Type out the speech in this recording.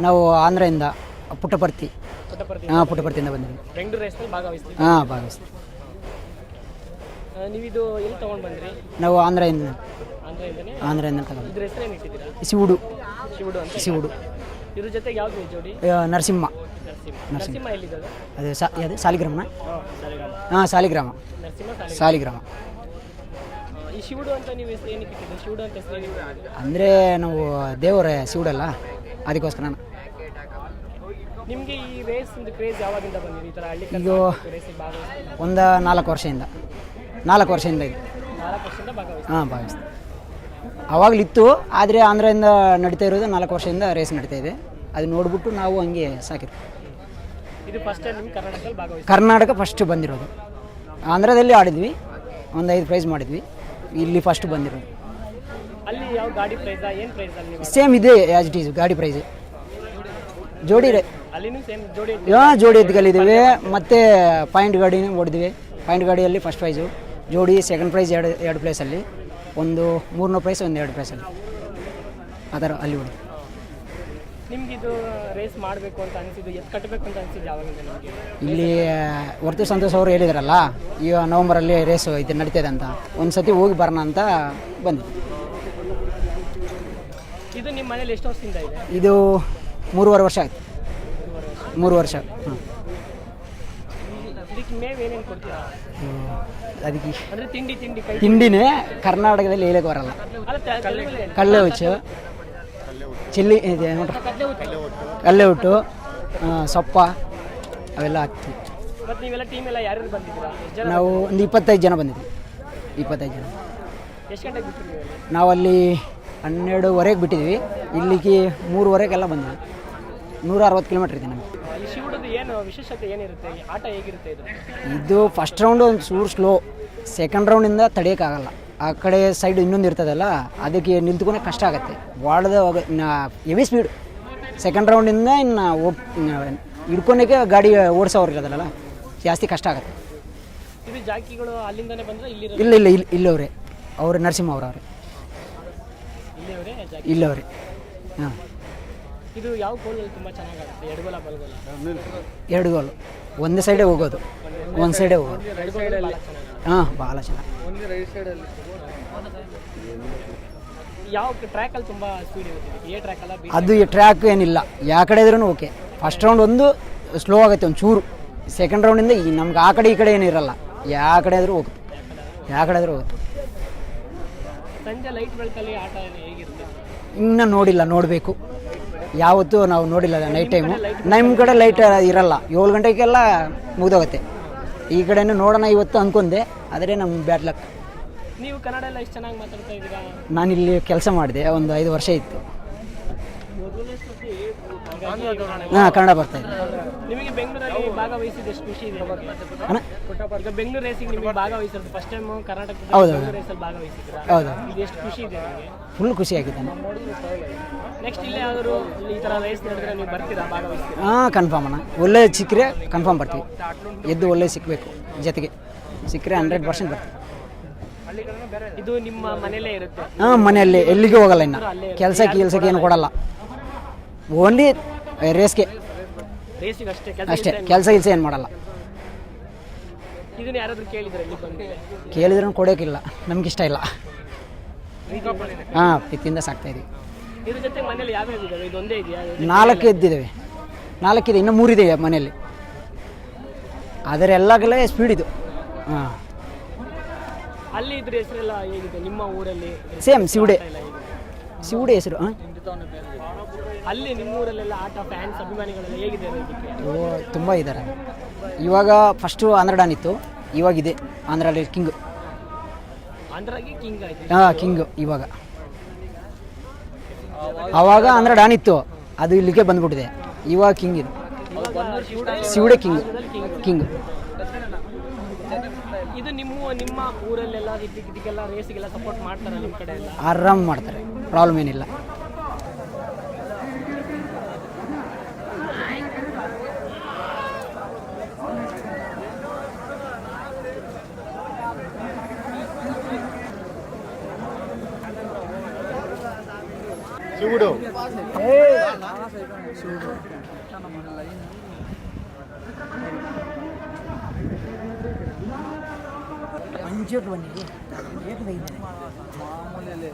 ನಾವು ಆಂಧ್ರದಿಂದ ಪುಟ್ಟಪರ್ತಿ. ಪುಟ್ಟಪರ್ತಿ. ಹಾಂ ಪುಟ್ಟಪರ್ತಿಯಿಂದ ಬಂದಿದ್ವಿ ಬೆಂಗಳೂರು ರೇಸ್ನಲ್ಲಿ ಭಾಗವಹಿಸ್ತೀವಿ ಹಾಂ ಭಾಗವಹಿಸ್ತೀವಿ. ನೀವಿದು ಎಲ್ಲಿ ತೊಗೊಂಡು ಬಂದ್ರಿ? ನಾವು ಆಂಧ್ರದಿಂದ. ಆಂಧ್ರದಿಂದನೇ? ಆಂಧ್ರದಿಂದ ತಗೊಂಡು ಇದ್ರ ಹೆಸರೇನು ಇಟ್ಟಿದ್ದೀರಾ? ಶಿವುಡು ಶಿವುಡು ಅಂತ ಶಿವುಡು ಇದ್ರ ಜೊತೆಗೆ ಯಾವ್ದು ಜೋಡಿ? ಆ, ನರಸಿಂಹ. ನರಸಿಂಹ. ನರಸಿಂಹ. ಎಲ್ಲಿದ್ದದು ಅದು ಸಾ ಸಾಲಿಗ್ರಾಮನ? ಹಾಂ ಸಾಲಿಗ್ರಾಮ. ನರಸಿಂಹ ಸಾಲಿ ಸಾಲಿಗ್ರಾಮ. ಈ ಶಿವುಡು ಅಂತ ನೀವು ಹೆಸರು ಏನಕ್ಕೆ ಇಟ್ಟಿದ್ದು ಶಿವುಡು ಅಂತ ಹೆಸರು ಏನಕ್ಕೆ ಇಟ್ಟಿದ್ದು? ಅಂದರೆ ನಾವು ದೇವರ ಶಿವುಡಲ್ಲ ಅದಕ್ಕೋಸ್ಕರ ನಿಮಗೆ ಈ ರೇಸ್ ಒಂದು ಕ್ರೇಜ್ ಯಾವಾಗಿಂದ ಬಂದಿದೆ? ಈ ಥರ ಹಳ್ಳಿ ಈಗ ರೇಸಿಗೆ ಒಂದು ನಾಲ್ಕು ವರ್ಷದಿಂದ. ನಾಲ್ಕು ವರ್ಷದಿಂದ ಇದೆ. ನಾಲ್ಕು ವರ್ಷದಿಂದ ಭಾಗವಹಿಸಿ ಹಾಂ ಭಾಗವಹಿಸ್ತೀವಿ ಅವಾಗಲಿತ್ತು ಆದರೆ ಆಂಧ್ರದಿಂದ ನಡೀತಾ ಇರೋದು ನಾಲ್ಕು ವರ್ಷದಿಂದ ರೇಸ್ ನಡೀತಾ ಇದೆ. ಅದು ನೋಡ್ಬಿಟ್ಟು ನಾವು ಹಂಗೆ ಸಾಕಿರ್ತೀವಿ ಇದು ಫಸ್ಟ್ ಟೈಮ್ ನಿಮ್ಮ ಕರ್ನಾಟಕದಲ್ಲಿ ಭಾಗವಹಿಸಿ ಕರ್ನಾಟಕ ಫಸ್ಟ್ ಬಂದಿರೋದು. ಆಂಧ್ರದಲ್ಲಿ ಆಡಿದ್ವಿ. ಒಂದು ಐದು ಪ್ರೈಸ್ ಮಾಡಿದ್ವಿ. ಇಲ್ಲಿ ಫಸ್ಟ್ ಬಂದಿರೋದು. ಯಾವ ಗಾಡಿ ಪ್ರೈಸ್ ಏನು ಪ್ರೈಸ್ ಅಲ್ಲಿ ನೀವು ಸೇಮ್ ಇದೆ ಆ್ಯಸ್ ಇಟ್ ಈಸ್ ಗಾಡಿ ಪ್ರೈಸ್ ಜೋಡಿ ರೇ ಅಲ್ಲಿನೂ ಸೇಮ್ ಜೋಡಿ ಹಾಂ ಜೋಡಿ ಎತ್ಕಲ್ಲಿದ್ದೀವಿ ಮತ್ತು ಪಾಯಿಂಟ್ ಗಾಡಿನೂ ಓಡಿದ್ವಿ ಪಾಯಿಂಟ್ ಗಾಡಿಯಲ್ಲಿ ಫಸ್ಟ್ ಪ್ರೈಸು ಜೋಡಿ ಸೆಕೆಂಡ್ ಪ್ರೈಸ್ ಎರಡು ಎರಡು ಪ್ಲೇಸಲ್ಲಿ ಒಂದು ಮೂರನೇ ಪ್ರೈಸ್ ಒಂದು ಎರಡು ಪ್ಲೇಸಲ್ಲಿ ಆ ಥರ ಅಲ್ಲಿ ಹೊಡೆದು ನಿಮ್ಗೆ ಇದು ರೇಸ್ ಮಾಡಬೇಕು ಅಂತ ಅನಿಸಿದ್ದು ಎಷ್ಟು ಕಟ್ಟಬೇಕು ಅಂತ ಅನಿಸಿದ್ದು ಯಾವಾಗಿಂದ ನಿಮಗೆ? ಇಲ್ಲಿ ವರ್ತು ಸಂತೋಷ್ ಅವರು ಹೇಳಿದ್ರಲ್ಲ ಈಗ ನವಂಬರಲ್ಲಿ ರೇಸು ಇದು ನಡೀತದೆ ಅಂತ. ಒಂದು ಸತಿ ಹೋಗಿ ಬರೋಣ ಅಂತ ಬಂದ್ವಿ. ನಿಮ್ಮ ಮನೇಲಿ ಎಷ್ಟು ವರ್ಷದಿಂದ ಇದೆ? ಇದು ಮೂರುವರೆ ವರ್ಷ ಆಯ್ತು. ಮೂರು ವರ್ಷ. ಹಾಂ ಇದಕ್ಕೆ ಮೇವು ಏನೇನು ಕೊಡ್ತೀರಾ? ಅದಕ್ಕೆ ಅಂದರೆ ತಿಂಡಿ ತಿಂಡಿ ಕೈ ತಿಂಡಿನೇ ಕರ್ನಾಟಕದಲ್ಲಿ ಹೇಳಕ್ಕೆ ಬರಲ್ಲ. ಅಲ್ಲ ತ- ಕಲ್ಲುಗಳೇ. ಕಡಲೆ ಹುಚ್ಚು ಚಿಲ್ಲಿ ಇದೆ ನೋಡ್ರಿ ಕಡ್ಲೆ. ಕಡಲೆ ಹುಟ್ಟು ಆ, ಸೊಪ್ಪ ಅವೆಲ್ಲ ಹಾಕ್ತೀವಿ. ಮತ್ತೆ ನೀವೆಲ್ಲ ಟೀಮ್ ಎಲ್ಲ ಯಾರ್ಯಾರು ಬಂದಿದ್ದೀರಾ? ಎಷ್ಟು ಜನ ನಾವು ಒಂದು ಇಪ್ಪತ್ತೈದು ಜನ ಬಂದಿದ್ವಿ ಇಪ್ಪತ್ತೈದು ಜನ. ಎಷ್ಟು ಗಂಟೆಗೆ? ನಾವಲ್ಲಿ ಹನ್ನೆರಡುವರೆಗೆ ಬಿಟ್ಟಿದ್ವಿ ಇಲ್ಲಿಗೆ ಮೂರುವರೆಗೆಲ್ಲ ಬಂದ್ವಿ ನೂರ ಅರವತ್ತು ಕಿಲೋಮೀಟ್ರ್ ಇದೆ ನಮಗೆ. ಈ ಶಿವುಡದು ಏನು ವಿಶೇಷತೆ ಏನಿರುತ್ತೆ? ಈ ಆಟ ಹೇಗಿರುತ್ತೆ ಇದು? ಇದು ಫಸ್ಟ್ ರೌಂಡ್ ಒಂದು ಚೂರು ಸ್ಲೋ ಸೆಕೆಂಡ್ ರೌಂಡಿಂದ ತಡೆಯೋಕ್ಕಾಗಲ್ಲ. ಆ ಕಡೆ ಸೈಡ್ ಇನ್ನೊಂದು ಇರ್ತದಲ್ಲ ಅದಕ್ಕೆ ನಿಂತ್ಕೊಳಕ್ಕೆ ಕಷ್ಟ ಆಗುತ್ತೆ. ಬಾಳ್ದ ಹೆವಿ ಸ್ಪೀಡ್ ಸೆಕೆಂಡ್ ರೌಂಡಿಂದ ಇನ್ನು ಒಪ್ ಹಿಡ್ಕೊಳಕ್ಕೆ ಗಾಡಿ ಓಡಿಸೋರು ಇರೋದಲ್ಲ ಜಾಸ್ತಿ ಕಷ್ಟ ಆಗುತ್ತೆ. ಇದು ಜಾಕಿಗಳು ಅಲ್ಲಿಂದನೇ ಬಂದ್ರೆ ಇಲ್ಲಿ ಇಲ್ಲ ಇಲ್ಲ ಇಲ್ಲಿ ಇಲ್ಲವ್ರೆ. ಅವರು ನರಸಿಂಹ ಅವ್ರವ್ರೆ. ಇಲ್ಲವ್ರೆ? ಹಾಂ. ಇದು ಯಾವ ಗೋಲಲ್ಲಿ ತುಂಬ ಚೆನ್ನಾಗಿ ಆಗುತ್ತೆ ಎಡಗೋಲ ಬಲಗೋಲ ಎರಡು ಗೋಲು. ಒಂದೇ ಸೈಡೇ ಹೋಗೋದು. ಒಂದು ಸೈಡೇ ಹೋಗೋದು. ಹಾಂ ಭಾಳ ಚೆನ್ನಾಗಿ. ಯಾವ ಟ್ರ್ಯಾಕಲ್ಲಿ ತುಂಬ ಸ್ಪೀಡ್ ಇರುತ್ತೆ? ಇದಕ್ಕೆ? ಎ ಟ್ರ್ಯಾಕ್ ಅಲ್ಲ ಬಿ ಅದು ಈ ಟ್ರ್ಯಾಕ್ ಏನಿಲ್ಲ. ಯಾ ಕಡೆ ಇದ್ರೂ ಓಕೆ ಫಸ್ಟ್ ರೌಂಡ್ ಒಂದು ಸ್ಲೋ ಆಗುತ್ತೆ ಒಂದು ಚೂರು ಸೆಕೆಂಡ್ ರೌಂಡಿಂದ ಈ ನಮ್ಗೆ ಆ ಕಡೆ ಈ ಕಡೆ ಏನಿರಲ್ಲ ಯಾ ಕಡೆ ಆದರೂ ಹೋಗುತ್ತೆ. ಯಾ ಕಡೆ ಆದರೂ ಹೋಗುತ್ತೆ. ಸಂಜೆ ಲೈಟ್ ಬೆಳಕಲ್ಲಿ ಆಟ ಹೇಗಿರುತ್ತೆ? ಇನ್ನೂ ನೋಡಿಲ್ಲ ನೋಡಬೇಕು. ಯಾವತ್ತೂ ನಾವು ನೋಡಿಲ್ಲ ನೈಟ್ ಟೈಮು ನಮ್ಮ ಕಡೆ ಲೈಟ್ ಇರಲ್ಲ. ಏಳು ಗಂಟೆಗೆಲ್ಲ ಮುಗ್ದೋಗುತ್ತೆ. ಈ ಕಡೆನೂ ನೋಡೋಣ ಇವತ್ತು ಅನ್ಕೊಂಡೆ ಆದರೆ ನಮ್ಮ ಬ್ಯಾಡ್ ಲಕ್ ನೀವು ಕನ್ನಡ ಎಲ್ಲ ಚೆನ್ನಾಗಿ ಮಾತಾಡ್ತಾ ಇದ್ದೀರಾ? ನಾನಿಲ್ಲಿ ಕೆಲಸ ಮಾಡಿದೆ ಒಂದು ಐದು ವರ್ಷ ಇತ್ತು. ಹಾಂ ಕನ್ನಡ ಬರ್ತಾ ಇದೆ. ನಿಮಗೆ ಬೆಂಗಳೂರಲ್ಲಿ ಭಾಗವಹಿಸಿದ ಎಷ್ಟು ಖುಷಿ ಇದೆ? ಅಣ್ಣ? ಈಗ ಬೆಂಗಳೂರು ರೇಸಿಂಗ್ ನಿಮಗೆ ಭಾಗವಹಿಸಿರೋದು ಫಸ್ಟ್ ಟೈಮ್ ಕರ್ನಾಟಕದ ಹೌದು. ರೇಸಲ್ಲಿ ಭಾಗವಹಿಸಿದ್ರ ಹೌದು. ಇದು ಎಷ್ಟು ಖುಷಿ ಇದೆ ನಿಮಗೆ? ಫುಲ್ ಆಗಿದೆ ನೆಕ್ಸ್ಟ್ ಇಲ್ಲೇ ಯಾವ್ದಾದ್ರು ಈ ಥರ ರೇಸ್ ನಡೆದ್ರೆ ನೀವು ಬರ್ತೀರಾ ಭಾಗವಹಿಸ್ತೀರಾ? ಹಾಂ ಕನ್ಫರ್ಮ್ ಅಣ್ಣ. ಒಳ್ಳೆ ಸಿಕ್ಕರೆ ಕನ್ಫರ್ಮ್ ಬರ್ತೀವಿ. ಎದ್ದು ಒಳ್ಳೆ ಸಿಕ್ಕಬೇಕು ಜೊತೆಗೆ. ಸಿಕ್ಕರೆ ಹಂಡ್ರೆಡ್ ಪರ್ಸೆಂಟ್ ಬರ್ತೀವಿ. ಇದು ನಿಮ್ಮ ಮನೆಯಲ್ಲೇ ಇರುತ್ತೆ? ಹಾಂ ಮನೆಯಲ್ಲಿ. ಎಲ್ಲಿಗೂ ಹೋಗಲ್ಲ ಇನ್ನು. ಕೆಲಸಕ್ಕೆ ಕೆಲಸಕ್ಕೆ ಏನು ಕೊಡಲ್ಲ. ಓನ್ಲಿ ರೇಸ್ಗೆ. ಅಷ್ಟೇ ಕೆಲಸ ಕೆಲಸ ಗಿಲ್ಸ ಏನು ಮಾಡಲ್ಲ. ಕೇಳಿದ್ರೆ ಕೊಡೋಕ್ಕಿಲ್ಲ ನಮ್ಗೆ ಇಷ್ಟ ಇಲ್ಲ. ಹಾಂ ಪ್ರೀತಿಯಿಂದ ಸಾಕ್ತಾ ಇದೀವಿ. ನಾಲ್ಕು ಇದೆ ನಾಲ್ಕಿದೆ ಇನ್ನೂ ಮೂರಿದೆ ಮನೆಯಲ್ಲಿ ಆದರೆ ಎಲ್ಲಗಲೇ ಸ್ಪೀಡ್ ಇದು. ಹಾಂ. ಅಲ್ಲಿ ಇದ್ರ ಹೆಸರೆಲ್ಲ ಹೇಗಿದೆ? ನಿಮ್ಮ ಊರಲ್ಲಿ? ಸೇಮ್ ಶಿವುಡೆ ಸಿವುಡೆ ಹೆಸರು ಹಾಂ? ಅಲ್ಲಿ ನಿಮ್ಮ ಊರಲ್ಲೆಲ್ಲ ಆಟ ಫ್ಯಾನ್ಸ್ ಅಭಿಮಾನಿಗಳೆಲ್ಲ ಹೇಗಿದೆ ಓ ತುಂಬ ಇದ್ದಾರೆ. ಇವಾಗ ಫಸ್ಟು ಆಂಧ್ರ ಡಾನ್ ಇತ್ತು. ಇವಾಗಿದೆ ಆಂಧ್ರಲ್ಲಿ ಕಿಂಗ್ ಆಂಧ್ರಾಗೆ ಕಿಂಗ್ ಆಯ್ತು. ಹಾಂ ಕಿಂಗ್ ಇವಾಗ. ಆವಾಗ ಆಂಧ್ರ ಡಾನ್ ಇತ್ತು. ಅದು ಇಲ್ಲಿಗೆ ಬಂದ್ಬಿಟ್ಟಿದೆ. ಇವಾಗ ಕಿಂಗ್ ಇದು. ಶಿವಡೆ ಕಿಂಗ್ ಕಿಂಗ್ ಇದು ನಿಮ್ಮ ನಿಮ್ಮ ಊರಲ್ಲೆಲ್ಲ ಇದಕ್ಕೆ ಇದಕ್ಕೆಲ್ಲ ರೇಸಿಗೆಲ್ಲ ಸಪೋರ್ಟ್ ಮಾಡ್ತಾರೆ ನಿಮ್ಮ ಕಡೆ ಎಲ್ಲ ಆರಾಮ್ ಮಾಡ್ತಾರೆ. ಪ್ರಾಬ್ಲಮ್ ಏನಿಲ್ಲ. శివుడు శివుడు మంచిటువంటి మామూలు